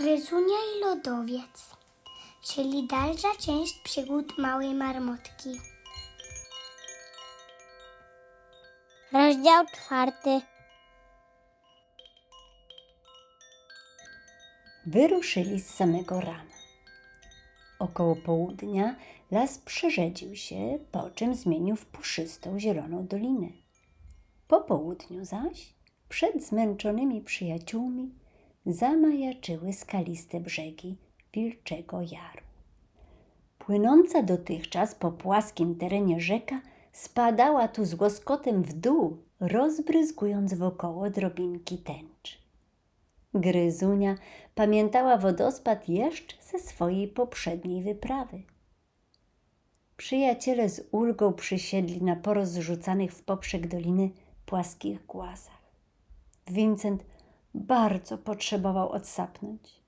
Gryzunia i lodowiec, czyli dalsza część przygód małej marmotki. Rozdział czwarty. Wyruszyli z samego rana. Około południa las przerzedził się, po czym zmienił w puszystą zieloną dolinę. Po południu zaś, przed zmęczonymi przyjaciółmi, zamajaczyły skaliste brzegi Wilczego Jaru. Płynąca dotychczas po płaskim terenie rzeka spadała tu z łoskotem w dół, rozbryzgując wokoło drobinki tęczy. Gryzunia pamiętała wodospad jeszcze ze swojej poprzedniej wyprawy. Przyjaciele z ulgą przysiedli na porozrzucanych w poprzek doliny płaskich głazach. Vincent bardzo potrzebował odsapnąć.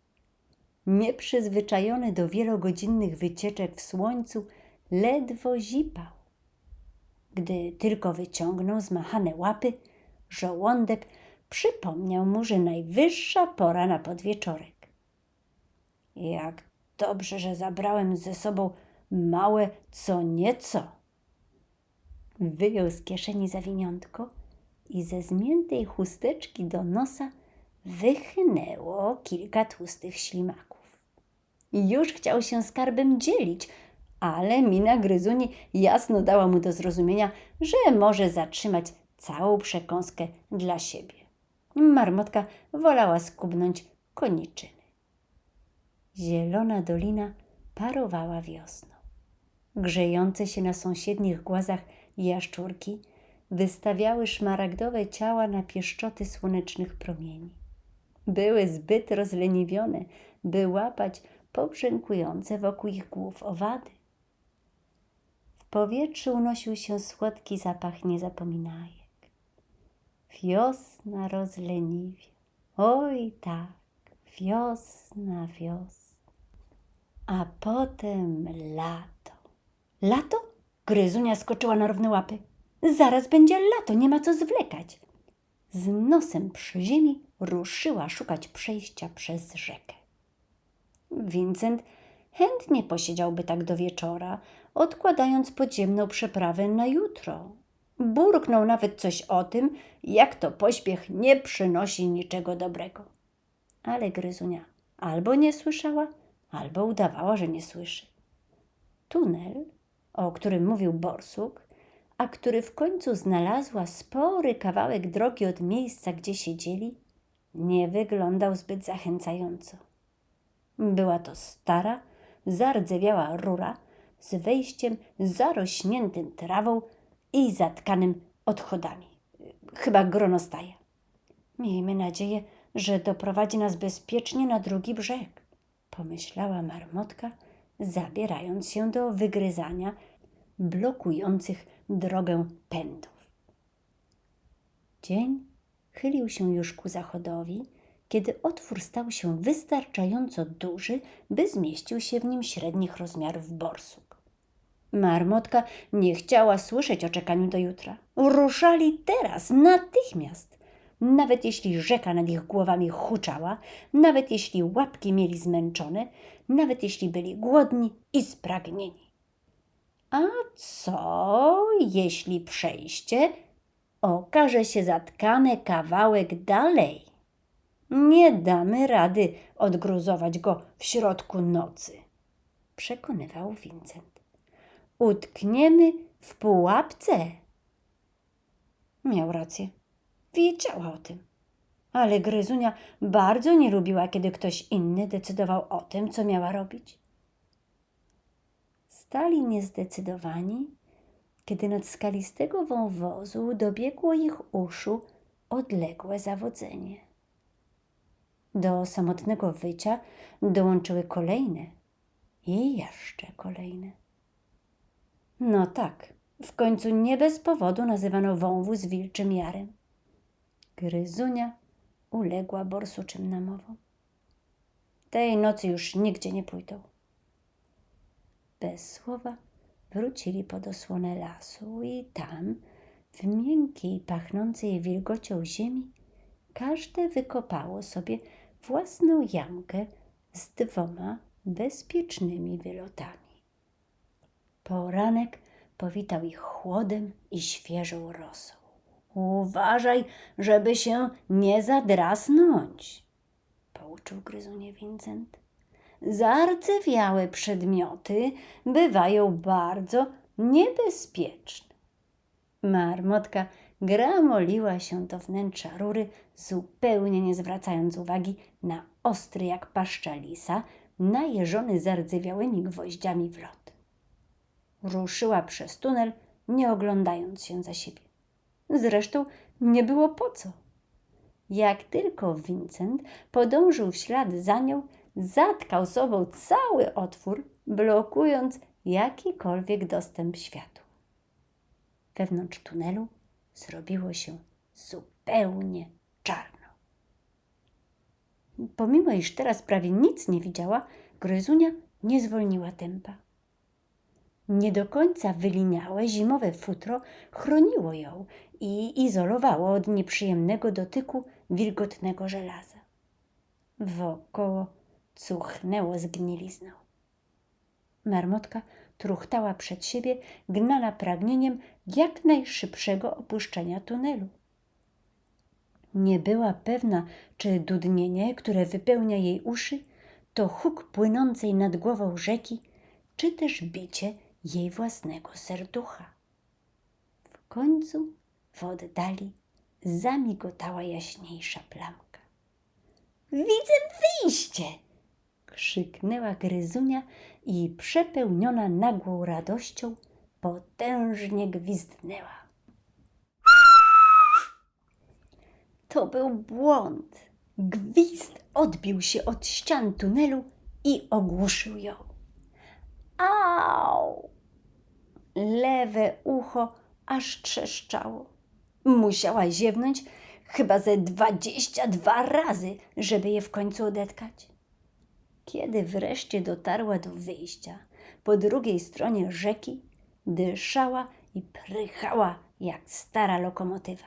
Nieprzyzwyczajony do wielogodzinnych wycieczek w słońcu, ledwo zipał. Gdy tylko wyciągnął zmachane łapy, żołądek przypomniał mu, że najwyższa pora na podwieczorek. Jak dobrze, że zabrałem ze sobą małe co nieco. Wyjął z kieszeni zawiniątko i ze zmiętej chusteczki do nosa wychnęło kilka tłustych ślimaków. Już chciał się skarbem dzielić, ale mina gryzuni jasno dała mu do zrozumienia, że może zatrzymać całą przekąskę dla siebie. Marmotka wolała skubnąć koniczyny. Zielona dolina parowała wiosną. Grzejące się na sąsiednich głazach jaszczurki wystawiały szmaragdowe ciała na pieszczoty słonecznych promieni. Były zbyt rozleniwione, by łapać pobrzękujące wokół ich głów owady. W powietrzu unosił się słodki zapach niezapominajek. Wiosna rozleniwia. Oj tak, wiosna, wiosna. A potem lato. Lato? Gryzunia skoczyła na równe łapy. Zaraz będzie lato, nie ma co zwlekać. Z nosem przy ziemi ruszyła szukać przejścia przez rzekę. Vincent chętnie posiedziałby tak do wieczora, odkładając podziemną przeprawę na jutro. Burknął nawet coś o tym, jak to pośpiech nie przynosi niczego dobrego. Ale Gryzunia albo nie słyszała, albo udawała, że nie słyszy. Tunel, o którym mówił Borsuk, a który w końcu znalazła spory kawałek drogi od miejsca, gdzie siedzieli, nie wyglądał zbyt zachęcająco. Była to stara, zardzewiała rura z wejściem zarośniętym trawą i zatkanym odchodami. Chyba gronostaje. Miejmy nadzieję, że doprowadzi nas bezpiecznie na drugi brzeg, pomyślała marmotka, zabierając się do wygryzania blokujących drogę pędów. Dzień chylił się już ku zachodowi, kiedy otwór stał się wystarczająco duży, by zmieścił się w nim średnich rozmiarów borsuk. Marmotka nie chciała słyszeć o czekaniu do jutra. Ruszali teraz, natychmiast. Nawet jeśli rzeka nad ich głowami huczała, nawet jeśli łapki mieli zmęczone, nawet jeśli byli głodni i spragnieni. A co, jeśli przejście okaże się zatkane kawałek dalej? Nie damy rady odgruzować go w środku nocy, przekonywał Vincent. Utkniemy w pułapce. Miał rację. Wiedziała o tym. Ale Gryzunia bardzo nie lubiła, kiedy ktoś inny decydował o tym, co miała robić. Stali niezdecydowani, kiedy nad skalistego wąwozu dobiegło ich uszu odległe zawodzenie. Do samotnego wycia dołączyły kolejne i jeszcze kolejne. No tak, w końcu nie bez powodu nazywano wąwóz wilczym jarem. Gryzunia uległa borsuczym namowom. Tej nocy już nigdzie nie pójdą. Bez słowa wrócili pod osłonę lasu i tam, w miękkiej, pachnącej wilgocią ziemi, każde wykopało sobie własną jamkę z dwoma bezpiecznymi wylotami. Poranek powitał ich chłodem i świeżą rosą. Uważaj, żeby się nie zadrasnąć, pouczył gryzunie Vincent. Zardzewiałe przedmioty bywają bardzo niebezpieczne. Marmotka gramoliła się do wnętrza rury, zupełnie nie zwracając uwagi na ostry jak paszcza lisa, najeżony zardzewiałymi gwoździami w lot. Ruszyła przez tunel, nie oglądając się za siebie. Zresztą nie było po co. Jak tylko Vincent podążył w ślad za nią, zatkał sobą cały otwór, blokując jakikolwiek dostęp światła. Wewnątrz tunelu zrobiło się zupełnie czarno. Pomimo iż teraz prawie nic nie widziała, Gryzunia nie zwolniła tempa. Nie do końca wyliniałe zimowe futro chroniło ją i izolowało od nieprzyjemnego dotyku wilgotnego żelaza. Wokoło cuchnęło zgnilizną. Marmotka truchtała przed siebie, gnana pragnieniem jak najszybszego opuszczenia tunelu. Nie była pewna, czy dudnienie, które wypełnia jej uszy, to huk płynącej nad głową rzeki, czy też bicie jej własnego serducha. W końcu w oddali zamigotała jaśniejsza plamka. Widzę wyjście! Krzyknęła gryzunia i przepełniona nagłą radością potężnie gwizdnęła. To był błąd. Gwizd odbił się od ścian tunelu i ogłuszył ją. Au! Lewe ucho aż trzeszczało. Musiała ziewnąć chyba ze dwadzieścia dwa razy, żeby je w końcu odetkać. Kiedy wreszcie dotarła do wyjścia, po drugiej stronie rzeki dyszała i prychała jak stara lokomotywa,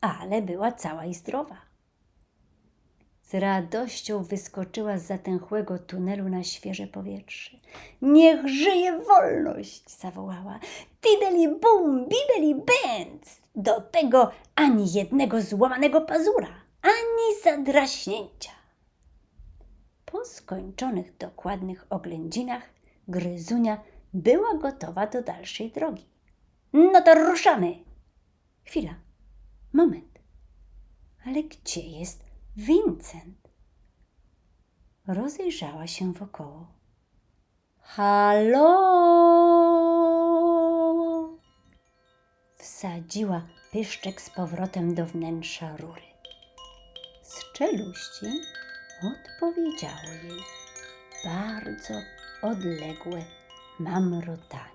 ale była cała i zdrowa. Z radością wyskoczyła z zatęchłego tunelu na świeże powietrze. Niech żyje wolność! zawołała. Tideli bum, bibeli bęc! Do tego ani jednego złamanego pazura, ani zadraśnięcia. Po skończonych dokładnych oględzinach Gryzunia była gotowa do dalszej drogi. No to ruszamy! Chwila, moment. Ale gdzie jest Vincent? Rozejrzała się wokoło. Halo! Wsadziła pyszczek z powrotem do wnętrza rury. Z czeluści odpowiedziało jej bardzo odległe mamrotanie.